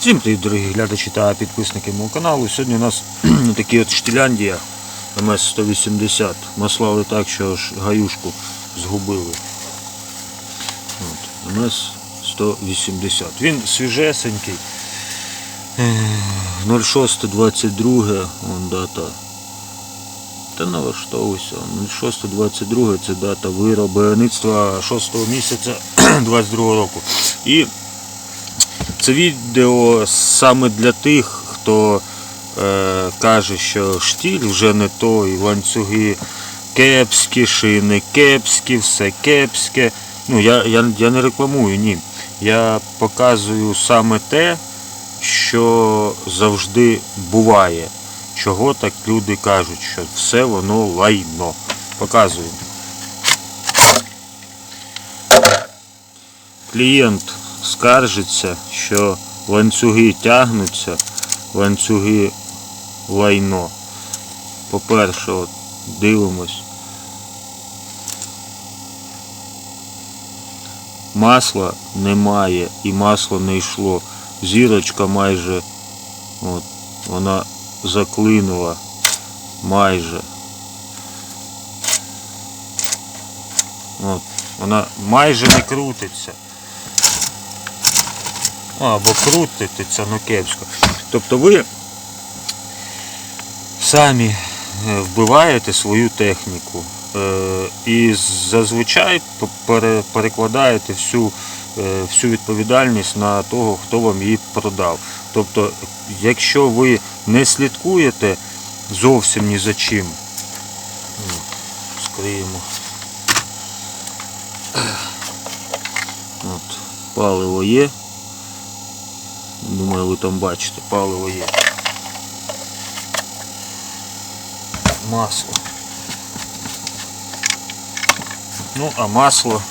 Всім привіт, дорогі глядачі та підписники мого каналу. Сьогодні у нас такий от штиляндія МС-180. Ми Маслали так, що аж гаюшку згубили. От, МС-180. Він свіжесенький. Е, 06.22, вон дата. Та налаштовуйся. 06.22 це дата виробництва 6 місяця 22 року. І це відео саме для тих, хто е, каже, що штіль вже не той, ланцюги кепські, шини кепські, все кепське. Ну, я, я, я не рекламую, ні. Я показую саме те, що завжди буває. Чого так люди кажуть, що все воно лайно. Показую. Клієнт скаржиться, що ланцюги тягнуться, ланцюги лайно. По-перше, от, дивимось. Масла немає і масло не йшло. Зірочка майже от, вона заклинула майже. От, вона майже не крутиться. Або крутиться, ну кепсько. Тобто ви самі е, вбиваєте свою техніку е, і зазвичай перекладаєте всю, е, всю відповідальність на того, хто вам її продав. Тобто, якщо ви не слідкуєте зовсім ні за чим, скриємо. От, паливо є. Думаю, ви там бачите, паливо є. Масло. Ну, а масло,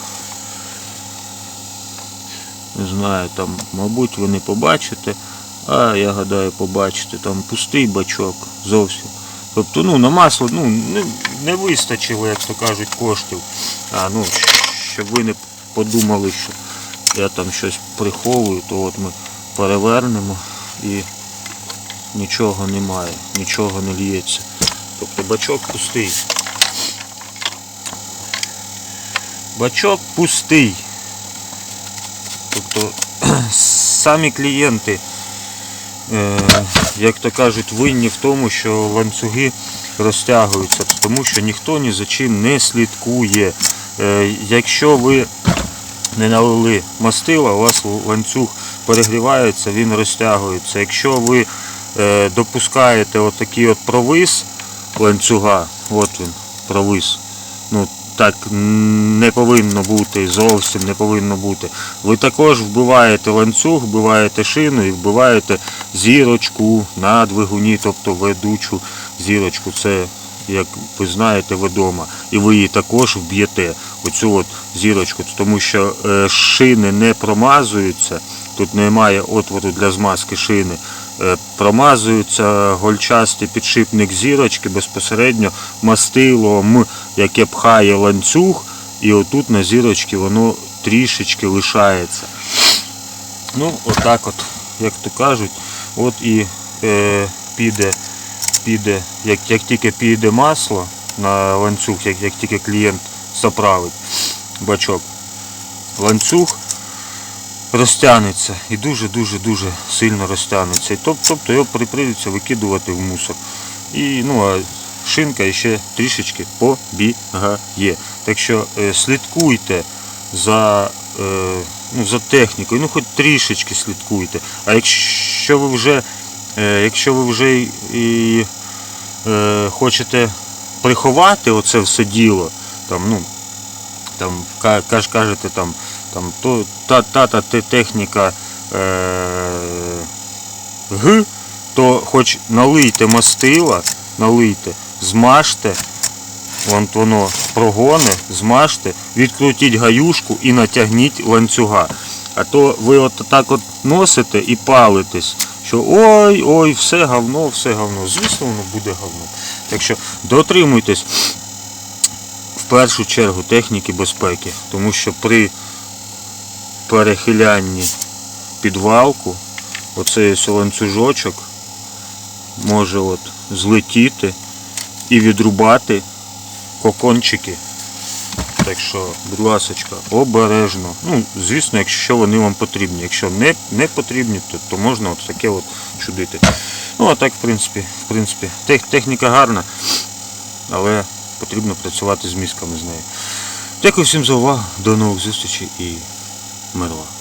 не знаю, там, мабуть, ви не побачите, а я гадаю, побачите, там пустий бачок зовсім. Тобто, ну, на масло ну, не, не вистачило, як то кажуть, коштів. А, ну, щоб ви не подумали, що я там щось приховую, то от ми перевернемо і нічого немає, нічого не лється. Тобто бачок пустий. Бачок пустий. Тобто самі клієнти, е, як то кажуть, винні в тому, що ланцюги розтягуються, тому що ніхто ні за чим не слідкує. Е, Якщо ви не налили мастила, у вас ланцюг перегрівається, він розтягується. Якщо ви е, допускаєте отакий от провис ланцюга, от він, провис, ну так не повинно бути, зовсім не повинно бути. Ви також вбиваєте ланцюг, вбиваєте шину і вбиваєте зірочку на двигуні, тобто ведучу зірочку. Це як ви знаєте, відома. І ви її також вб'єте, оцю от зірочку, тому що е, шини не промазуються, тут немає отвору для змазки шини. Е, Промазується гольчастий підшипник зірочки безпосередньо мастилом, яке пхає ланцюг, і отут на зірочці воно трішечки лишається. Ну, отак от, як то кажуть, от і е, піде піде, як, як тільки піде масло на ланцюг, як, як тільки клієнт заправить бачок, ланцюг розтягнеться і дуже-дуже-дуже сильно розтягнеться. І тобто його при- прийдеться викидувати в мусор. І, ну, а шинка ще трішечки побігає. Так що е, слідкуйте за, е, ну, за технікою, ну хоч трішечки слідкуйте. А якщо ви вже, е, якщо ви вже і, е, хочете приховати оце все діло, там, ну, там, ка- каж, кажете, там, там, то, та, та, та, те- техніка е, Г, то хоч налийте мастила, налийте, змажте, вон воно прогоне, змажте, відкрутіть гаюшку і натягніть ланцюга. А то ви от так от носите і палитесь, що ой, ой, все говно, все говно. Звісно, воно буде говно. Так що дотримуйтесь в першу чергу техніки безпеки, тому що при перехилянні підвалку оцей ось ланцюжочок може от злетіти і відрубати кокончики. Так що, будь ласочка, обережно. Ну, звісно, якщо вони вам потрібні. Якщо не, не потрібні, то, то можна от таке от чудити. Ну, а так, в принципі, в принципі, тех, техніка гарна, але потрібно працювати з мізками з нею. Дякую всім за увагу, до нових зустрічей і 没多。梅